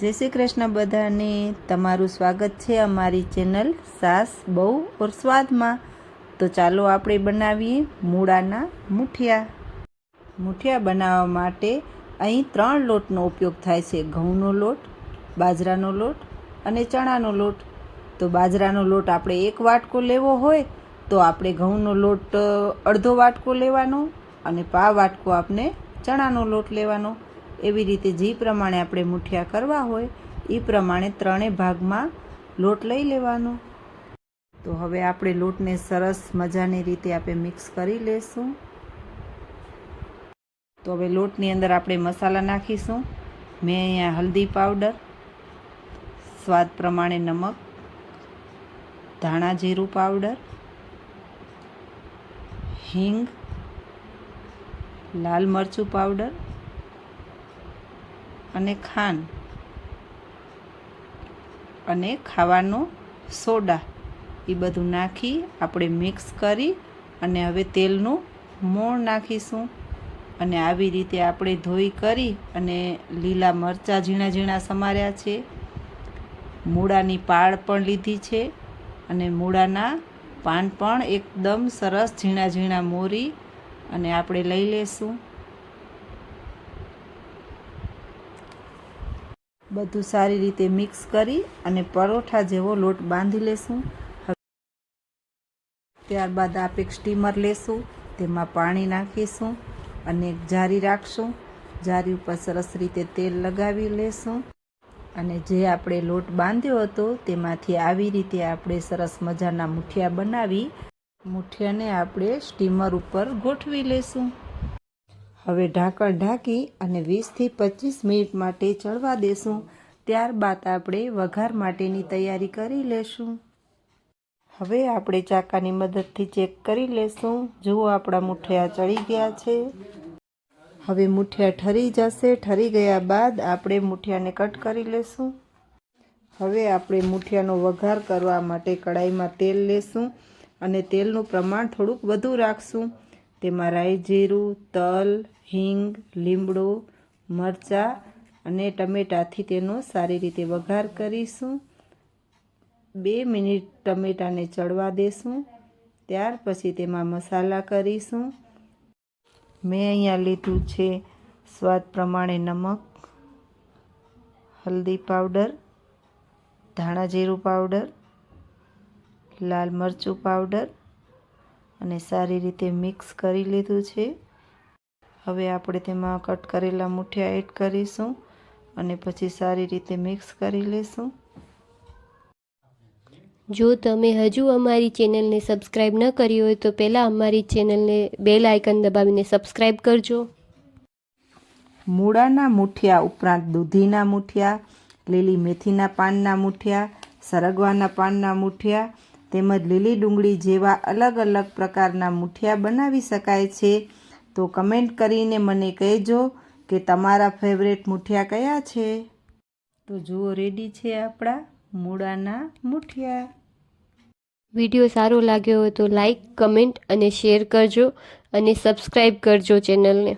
જય શ્રી કૃષ્ણ બધાને. તમારું સ્વાગત છે અમારી ચેનલ સાસ બહુ ઓર સ્વાદમાં. તો ચાલો આપણે બનાવીએ મૂળાના મુઠિયા. મુઠિયા બનાવવા માટે અહીં ત્રણ લોટનો ઉપયોગ થાય છે. ઘઉંનો લોટ, બાજરાનો લોટ અને ચણાનો લોટ. તો બાજરાનો લોટ આપણે એક વાટકો લેવો હોય તો આપણે ઘઉંનો લોટ અડધો વાટકો લેવાનો અને પા વાટકો આપણે ચણાનો લોટ લેવાનો. એવી રીતે જે પ્રમાણે આપણે મુઠિયા કરવા હોય, એ પ્રમાણે ત્રણેય ભાગમાં લોટ લઈ લેવાનો. તો હવે આપણે લોટને સરસ મજાની રીતે આપણે મિક્સ કરી લેશું. તો હવે લોટની અંદર આપણે મસાલા નાખીશું. મેં અહીંયા હલ્દી પાવડર, સ્વાદ પ્રમાણે નમક, ધાણા જીરું પાવડર, હિંગ, લાલ મરચું પાવડર અને ખાંડ. અને ખાવાનો સોડા. એ બધું નાખી આપણે મિક્સ કરી અને હવે તેલનું મોણ નાખીશું. અને આવી રીતે આપણે ધોઈ કરી અને લીલા મરચાં ઝીણા ઝીણા સમાર્યા છે. મૂળાની પાળ પણ લીધી છે અને મૂળાના પાન પણ એકદમ સરસ ઝીણા ઝીણા મોરી અને આપણે લઈ લેશું. બધું સારી રીતે મિક્સ કરી અને પરોઠા જેવો લોટ બાંધી લેશું. ત્યારબાદ આપ એક સ્ટીમર લેશું, તેમાં પાણી નાખીશું અને જારી રાખશું. જારી ઉપર સરસ રીતે તેલ લગાવી લેશું અને જે આપણે લોટ બાંધ્યો હતો તેમાંથી આવી રીતે આપણે સરસ મજાના મુઠિયા બનાવી, મુઠિયાને આપણે સ્ટીમર ઉપર ગોઠવી લેશું. હવે ઢાંકણ ઢાંકી અને વીસથી પચીસ મિનિટ માટે ચડવા દેશું. ત્યારબાદ આપણે વઘાર માટેની તૈયારી કરી લેશું. હવે આપણે ચાકાની મદદથી ચેક કરી લેશું. જુઓ આપણા મુઠિયા ચડી ગયા છે. હવે મુઠિયા ઠરી જશે. ઠરી ગયા બાદ આપણે મુઠિયાને કટ કરી લેશું. હવે આપણે મુઠિયાનો વઘાર કરવા માટે કડાઈમાં તેલ લેશું અને તેલનું પ્રમાણ થોડુંક વધુ રાખશું. તેમાં રાઈ જીરું, તલ, હિંગ, લીમડું, મરચાં અને ટમેટાથી તેનો સારી રીતે વઘાર કરીશું. બે મિનિટ ટમેટાને ચડવા દેશું. ત્યાર પછી તેમાં મસાલા કરીશું. મેં અહીંયા લીધું છે સ્વાદ પ્રમાણે નમક, હલ્દી પાવડર, ધાણા જીરું પાવડર, લાલ મરચું પાવડર અને સારી રીતે મિક્સ કરી લીધું છે. હવે આપણે તેમાં કટ કરેલા મૂઠિયા એડ કરીશું અને પછી સારી રીતે મિક્સ કરી લેશું. જો તમે હજુ અમારી ચેનલને સબસ્ક્રાઈબ ન કરી હોય તો પહેલાં અમારી ચેનલને બેલ આઇકન દબાવીને સબસ્ક્રાઈબ કરજો. મૂળાના મૂઠિયા ઉપરાંત દૂધીના મૂઠિયા લીલી મેથીના પાનના મૂઠિયા સરગવાના પાનના મુઠિયા તેમજ લીલી ડુંગળી જેવા અલગ અલગ પ્રકારના મુઠિયા બનાવી શકાય છે. તો કમેન્ટ કરીને મને કહેજો કે તમારા ફેવરેટ મુઠિયા કયા છે? તો જુઓ રેડી છે આપણા મૂળાના મુઠિયા. વીડિયો સારો લાગ્યો હોય તો લાઈક કમેન્ટ અને શેર કરજો અને સબસ્ક્રાઈબ કરજો ચેનલને